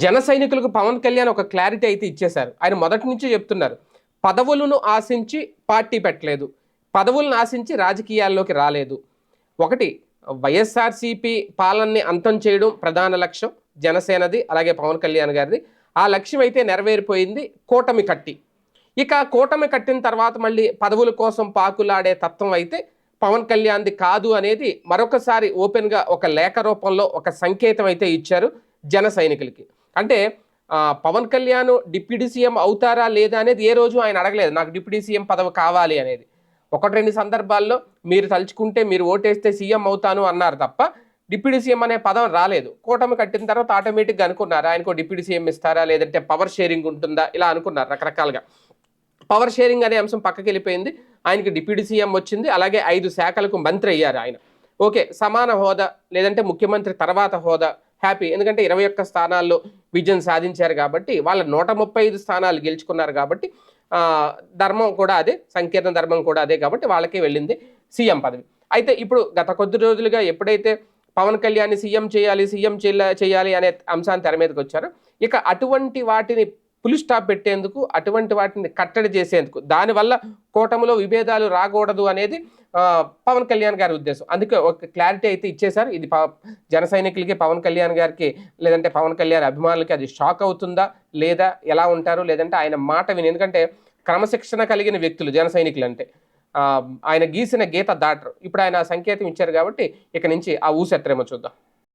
జన సైనికులకు పవన్ కళ్యాణ్ ఒక క్లారిటీ అయితే ఇచ్చేశారు. ఆయన మొదటి నుంచి చెప్తున్నారు. పదవులను ఆశించి పార్టీ పెట్టలేదు. పదవులను ఆశించి రాజకీయాల్లోకి రాలేదు. ఒకటి వైఎస్ఆర్సీపీ పాలనని అంతం చేయడం ప్రధాన లక్ష్యం జనసేనది అలాగే పవన్ కళ్యాణ్ గారిది. ఆ లక్ష్యం అయితే నెరవేరిపోయింది కూటమి కట్టి. ఇక కూటమి కట్టిన తర్వాత మళ్ళీ పదవుల కోసం పాకులాడే తత్వం అయితే పవన్ కళ్యాణ్ది కాదు అనేది మరొకసారి ఓపెన్గా ఒక లేఖ రూపంలో ఒక సంకేతం అయితే ఇచ్చారు జన సైనికులకి. అంటే పవన్ కళ్యాణ్ డిప్యూటీ సీఎం అవుతారా లేదా అనేది ఏ రోజు ఆయన అడగలేదు. నాకు డిప్యూటీ సీఎం పదవి కావాలి అనేది. ఒకటి రెండు సందర్భాల్లో మీరు తలుచుకుంటే మీరు ఓటేస్తే సీఎం అవుతాను అన్నారు తప్ప డిప్యూటీ సీఎం అనే పదం రాలేదు. కూటమి కట్టిన తర్వాత ఆటోమేటిక్గా అనుకున్నారు. ఆయనకు డిప్యూటీ సీఎం ఇస్తారా లేదంటే పవర్ షేరింగ్ ఉంటుందా ఇలా అనుకున్నారు రకరకాలుగా. పవర్ షేరింగ్ అనే అంశం పక్కకి వెళ్ళిపోయింది. ఆయనకి డిప్యూటీ సీఎం వచ్చింది. అలాగే ఐదు శాఖలకు మంత్రి అయ్యారు ఆయన. ఓకే సమాన హోదా లేదంటే ముఖ్యమంత్రి తర్వాత హోదా హ్యాపీ. ఎందుకంటే ఇరవై ఒక్క స్థానాల్లో విజయం సాధించారు కాబట్టి వాళ్ళ నూట ముప్పై ఐదు స్థానాలు గెలుచుకున్నారు కాబట్టి ధర్మం కూడా అదే సంకీర్ణ ధర్మం కూడా అదే కాబట్టి వాళ్ళకే వెళ్ళింది సీఎం పదవి. అయితే ఇప్పుడు గత కొద్ది రోజులుగా ఎప్పుడైతే పవన్ కళ్యాణ్ సీఎం చేయాలి సీఎం చేయాలి అనే అంశాన్ని తెర మీదకి వచ్చారో ఇక అటువంటి వాటిని పులి స్టాప్ పెట్టేందుకు అటువంటి వాటిని కట్టడి చేసేందుకు. దానివల్ల కూటమిలో విభేదాలు రాకూడదు అనేది పవన్ కళ్యాణ్ గారి ఉద్దేశం. అందుకే ఒక క్లారిటీ అయితే ఇచ్చేశారు. ఇది ప- జన సైనికులకి పవన్ కళ్యాణ్ గారికి లేదంటే పవన్ కళ్యాణ్ అభిమానులకి అది షాక్ అవుతుందా లేదా ఎలా ఉంటారు లేదంటే ఆయన మాట విని ఎందుకంటే క్రమశిక్షణ కలిగిన వ్యక్తులు జన సైనికులు అంటే ఆయన గీసిన గీత దాటరు. ఇప్పుడు ఆయన ఆ సంకేతం ఇచ్చారు కాబట్టి ఇక నుంచి ఆ ఊసెత్తరేమో చూద్దాం.